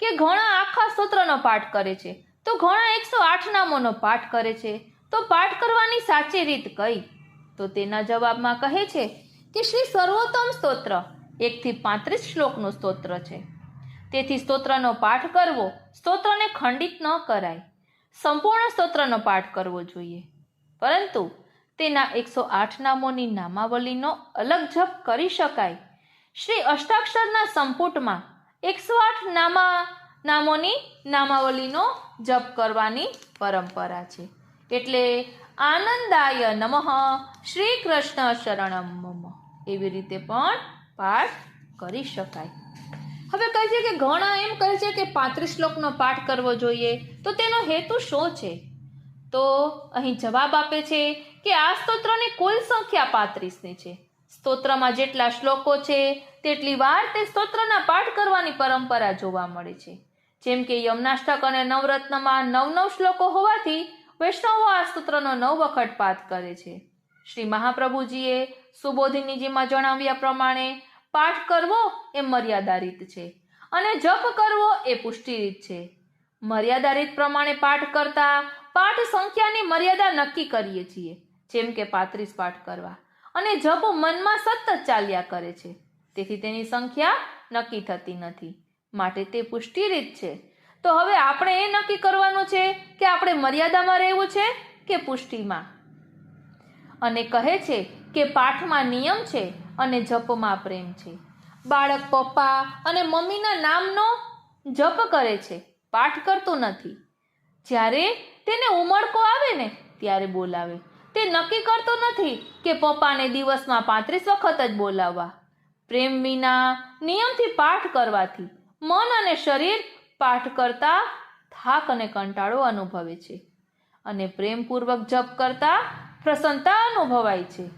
કે ઘણા આખા સ્તોત્રનો પાઠ કરે છે. તો ઘણા એકસો આઠ નામોનો પાઠ કરે છે. તો પાઠ કરવાની સાચી રીત કઈ? તો તેના જવાબમાં કહે છે કે શ્રી સર્વોત્તમ સ્તોત્ર એકથી પાંત્રીસ શ્લોકનું સ્તોત્ર છે. તેથી સ્તોત્રનો પાઠ કરવો સ્તોત્રને ખંડિત ન કરાય. સંપૂર્ણ સ્તોત્રનો પાઠ કરવો જોઈએ. પરંતુ તેના એકસો આઠ નામોની નામાવલીનો અલગ જપ કરી શકાય. શ્રી અષ્ટાક્ષરના સંપુટમાં એકસો આઠ નામા, નામોની નામાવલીનો જપ કરવાની પરંપરા છે. એટલે આનંદાય નમઃ શ્રી કૃષ્ણ શરણમ મમ. એવી રીતે પણ પાઠ કરી શકાય. હવે કહે છે કે ઘણા એમ કહે છે કે પાંત્રીસ શ્લોકનો પાઠ કરવો જોઈએ. તો તેનો હેતુ શું છે? તો અહીં જવાબ આપે છે કે આ સ્તોત્રની કુલ સંખ્યા પાંત્રીસની છે. સ્તોત્રમાં જેટલા શ્લોકો છે તેટલી વાર તે સ્તોત્રના પાઠ કરવાની પરંપરા જોવા મળે છે. જેમ કે યમનાષ્ટક અને નવરત્નમાં નવ નવ શ્લોકો હોવાથી વૈષ્ણવો આ સ્તોત્રનો નવ વખત પાઠ કરે છે. શ્રી મહાપ્રભુજીએ સુબોધિનીજીમાં જણાવ્યા પ્રમાણે, પાઠ કરવો એ મર્યાદા રીત છે અને જપ કરવો એ પુષ્ટિ રીત છે. મર્યાદા રીત પ્રમાણે પાઠ કરતા પાઠ સંખ્યાની મર્યાદા નક્કી કરીએ છીએ, જેમ કે પાંત્રીસ પાઠ કરવા અને જપ મનમાં સતત ચાલ્યા કરે છે. તેથી તેની સંખ્યા નક્કી થતી નથી. માટે તે પુષ્ટિ રીત છે. તો હવે આપણે એ નક્કી કરવાનું છે કે આપણે મર્યાદામાં રહેવું છે કે પુષ્ટિમાં? અને કહે છે કે પાઠમાં નિયમ છે અને જપમાં પ્રેમ છે. બાળક પપ્પા અને મમ્મીના નામનો જપ કરે છે. પાઠ કરતું નથી. જ્યારે તેને ઉમળકો આવે ને, ત્યારે બોલાવે. તે નક્કી કરતો નથી કે પપ્પાને દિવસમાં પાંત્રીસ વખત જ બોલાવવા. પ્રેમ વિના નિયમથી પાઠ કરવાથી મન અને શરીર પાઠ કરતા થાક અને કંટાળો અનુભવે છે. અને પ્રેમપૂર્વક જપ કરતા પ્રસન્નતા અનુભવાય છે.